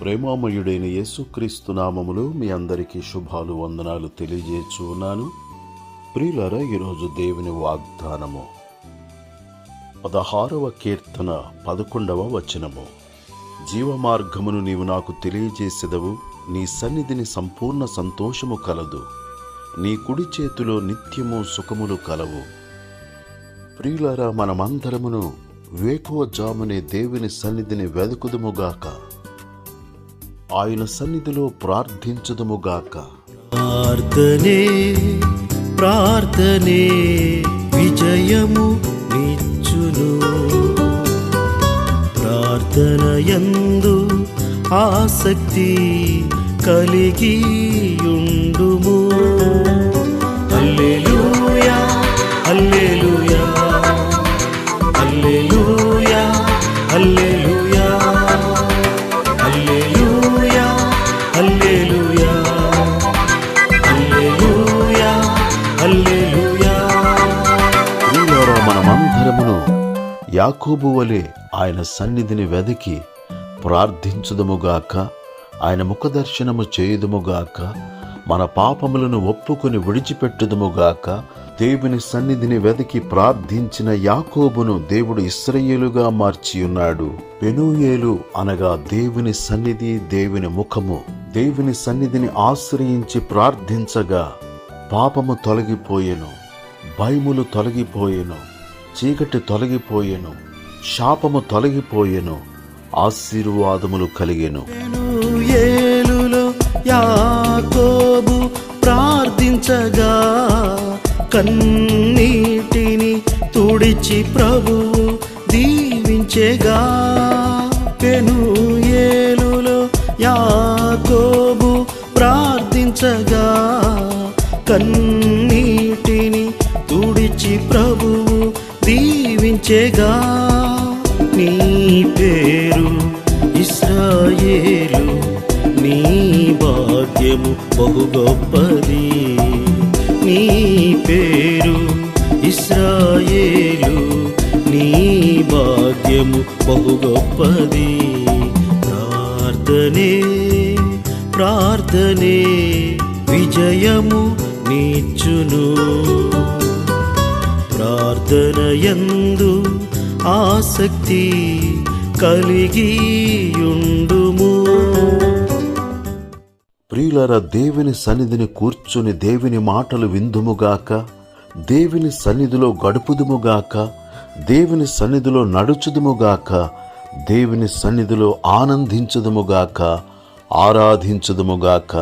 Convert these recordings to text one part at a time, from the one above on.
ప్రేమామయుడైన యేసుక్రీస్తు నామములో మీ అందరికీ శుభాలు వందనాలు తెలియజేయచ్చు ఉన్నాను. ప్రియులరా ఈరోజు దేవుని వాగ్దానము. పదహారవ కీర్తన పదకొండవ వచనము. జీవమార్గమును నీవు నాకు తెలియజేసెదవు. నీ సన్నిధిని సంపూర్ణ సంతోషము కలదు. నీ కుడి చేతిలో నిత్యము సుఖములు కలవు. ప్రియులరా మనమందరమును వేకువ జామునే దేవుని సన్నిధిని వెదుకుదుముగాక ఆయన సన్నిధిలో ప్రార్థించదముగాక ప్రార్థనే ప్రార్థనే విజయము నిచ్చును. ప్రార్థన యందు ఆసక్తి కలిగి ఉండుము యాకోబు వలె ఆయన సన్నిధిని వెదికి ప్రార్థించుదముగాక ఆయన ముఖదర్శనము చేయుదుముగాక మన పాపములను ఒప్పుకొని విడిచిపెట్టుదుముగాక దేవుని సన్నిధిని వెదకి ప్రార్థించిన యాకోబును దేవుడు ఇస్రయేలుగా మార్చి ఉన్నాడు పెనుయేలు అనగా దేవుని సన్నిధి దేవుని ముఖము. దేవుని సన్నిధిని ఆశ్రయించి ప్రార్థించగా పాపము తొలగిపోయెను భయములు తొలగిపోయెను. చీకటి తొలగిపోయెను శాపము తొలగిపోయెను ఆశీర్వాదములు కలిగెను. ఏలులో యాకోబు ప్రార్థించగా కన్నీటిని తుడిచి ప్రభువు దీవించేగా. పెను ఏలులో యాకోబు ప్రార్థించగా కన్నీటిని దీవించెగా నీ పేరు ఇస్రాయేలు నీ భాగ్యము బహు గొప్పది. నీ పేరు ఇస్రాయేలు నీ భాగ్యము బహు గొప్పది. ప్రార్థనే ప్రార్థనే విజయము నీచును. ప్రార్థనయందు ఆసక్తి కలిగియుండుము. ప్రియులర దేవుని సన్నిధిని కూర్చుని దేవుని మాటలు విందుముగాక దేవుని సన్నిధిలో గడుపుదుముగాక దేవుని సన్నిధిలో నడుచుదుముగాక దేవుని సన్నిధిలో ఆనందించదుముగాక ఆరాధించదుముగాక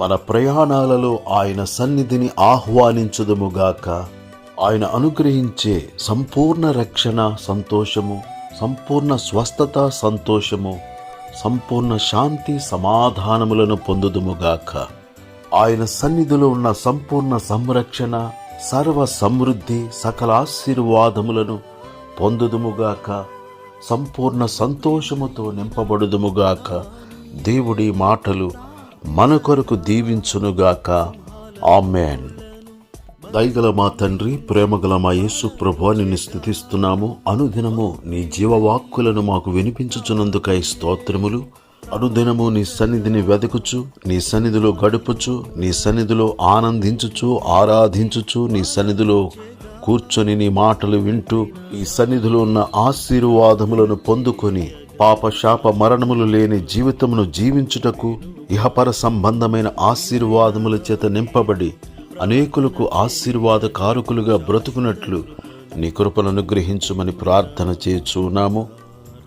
మన ప్రయాణాలలో ఆయన సన్నిధిని ఆహ్వానించుదుముగాక ఆయన అనుగ్రహించే సంపూర్ణ రక్షణ సంతోషము సంపూర్ణ స్వస్థత సంతోషము సంపూర్ణ శాంతి సమాధానములను పొందుదుముగాక ఆయన సన్నిధిలో ఉన్న సంపూర్ణ సంరక్షణ సర్వ సమృద్ధి సకల ఆశీర్వాదములను పొందుదుముగాక సంపూర్ణ సంతోషముతో నింపబడుదుముగాక దేవుడి మాటలు మన కొరకు దీవించునుగాక ఆమెన్. దయగల మా తండ్రి ప్రేమగల మా యేసు ప్రభు నిన్ను స్థుతిస్తున్నాము అనుదినము నీ జీవవాక్కులను మాకు వినిపించుచున్నందుకై స్తోత్రములు. అనుదినము నీ సన్నిధిని వెదకుచు నీ సన్నిధిలో గడుపుచు నీ సన్నిధిలో ఆనందించుచు ఆరాధించుచు నీ సన్నిధిలో కూర్చొని నీ మాటలు వింటూ ఈ సన్నిధిలో ఉన్న ఆశీర్వాదములను పొందుకొని పాప శాప మరణములు లేని జీవితమును జీవించుటకు ఇహపర సంబంధమైన ఆశీర్వాదముల చేత నింపబడి అనేకులకు ఆశీర్వాద కారకులుగా బ్రతుకున్నట్లు నీ కృపను అనుగ్రహించుమని ప్రార్థన చేయుచున్నాము.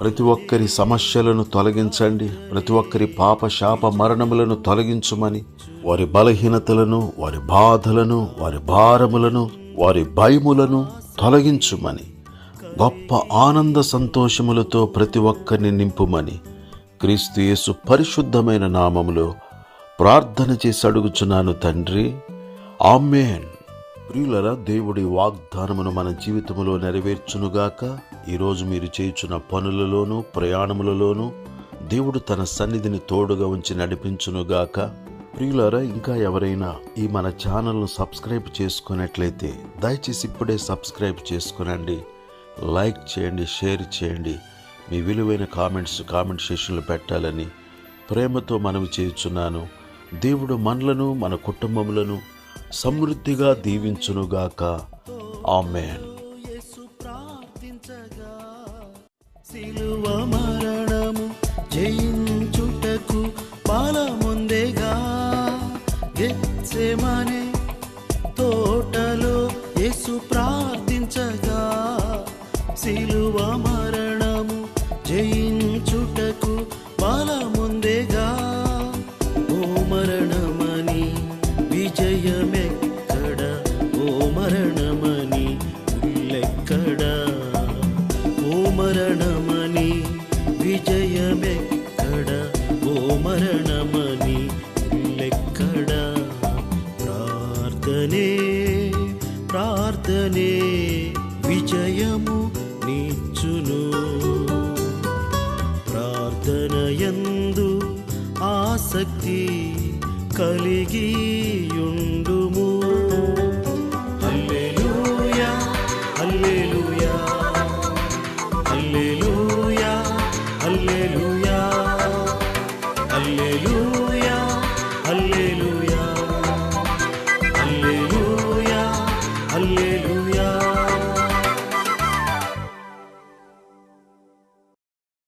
ప్రతి ఒక్కరి సమస్యలను తొలగించండి. ప్రతి ఒక్కరి పాప శాప మరణములను తొలగించుమని వారి బలహీనతలను వారి బాధలను వారి భారములను వారి భయములను తొలగించుమని గొప్ప ఆనంద సంతోషములతో ప్రతి ఒక్కరిని నింపుమని క్రీస్తు యేసు పరిశుద్ధమైన నామములో ప్రార్థన చేసి అడుగుచున్నాను తండ్రి. ఆమెన్. ప్రియులరా దేవుడి వాగ్దానమును మన జీవితములో నెరవేర్చునుగాక. ఈరోజు మీరు చేయుచున్న పనులలోనూ ప్రయాణములలోనూ దేవుడు తన సన్నిధిని తోడుగా ఉంచి నడిపించునుగాక. ప్రియులారా ఇంకా ఎవరైనా ఈ మన ఛానల్ను సబ్స్క్రైబ్ చేసుకున్నట్లయితే దయచేసి ఇప్పుడే సబ్స్క్రైబ్ చేసుకునండి. లైక్ చేయండి షేర్ చేయండి. మీ విలువైన కామెంట్స్ కామెంట్ సెషన్లు పెట్టాలని ప్రేమతో మనవి చేయుచున్నాను. దేవుడు మనలను మన కుటుంబములను సమృద్ధిగా దీవించునుగాక. ఆమెన్. యేసు ప్రార్థించగా సిలువ మరణము జయించుటకు బలముందేగా. గెత్సెమనే తోటలో యేసు ప్రార్థించగా. సిలువ మరణము జయించుటకు బలముందేగా ప్రార్థనే ప్రార్థనే విజయము నీచును. ప్రార్థనయందు ఆసక్తి కలిగియుండుము. అల్లెలూయా అల్లెలూయా అల్లెలూయా అల్లెలూయా అల్లెలూయా